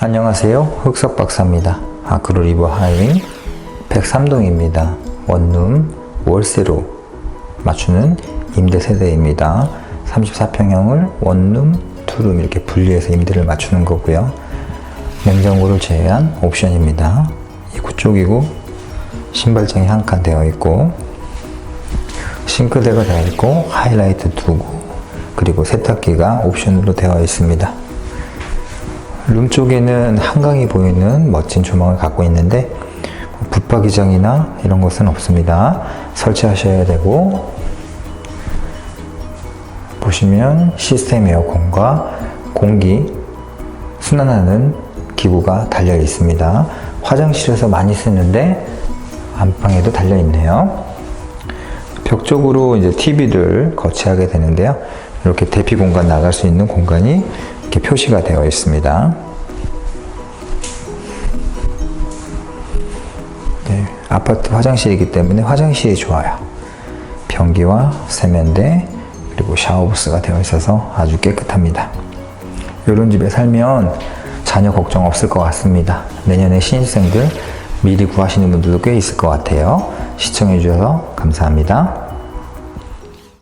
안녕하세요. 흑석 박사입니다. 아크로 리버 하이윙 103동입니다. 원룸 월세로 맞추는 임대 세대입니다. 34평형을 원룸, 투룸 이렇게 분리해서 임대를 맞추는 거고요. 냉장고를 제외한 옵션입니다. 입구 쪽이고 신발장이 한 칸 되어 있고 싱크대가 되어 있고 하이라이트 두고 그리고 세탁기가 옵션으로 되어 있습니다. 룸 쪽에는 한강이 보이는 멋진 조망을 갖고 있는데 붙박이장이나 이런 것은 없습니다. 설치하셔야 되고 보시면 시스템 에어컨과 공기 순환하는 기구가 달려 있습니다. 화장실에서 많이 쓰는데 안방에도 달려 있네요. 벽 쪽으로 이제 TV를 거치하게 되는데요. 이렇게 대피 공간 나갈 수 있는 공간이 이렇게 표시가 되어 있습니다. 아파트 화장실이기 때문에 화장실이 좋아요. 변기와 세면대 그리고 샤워부스가 되어 있어서 아주 깨끗합니다. 이런 집에 살면 자녀 걱정 없을 것 같습니다. 내년에 신입생들 미리 구하시는 분들도 꽤 있을 것 같아요. 시청해 주셔서 감사합니다.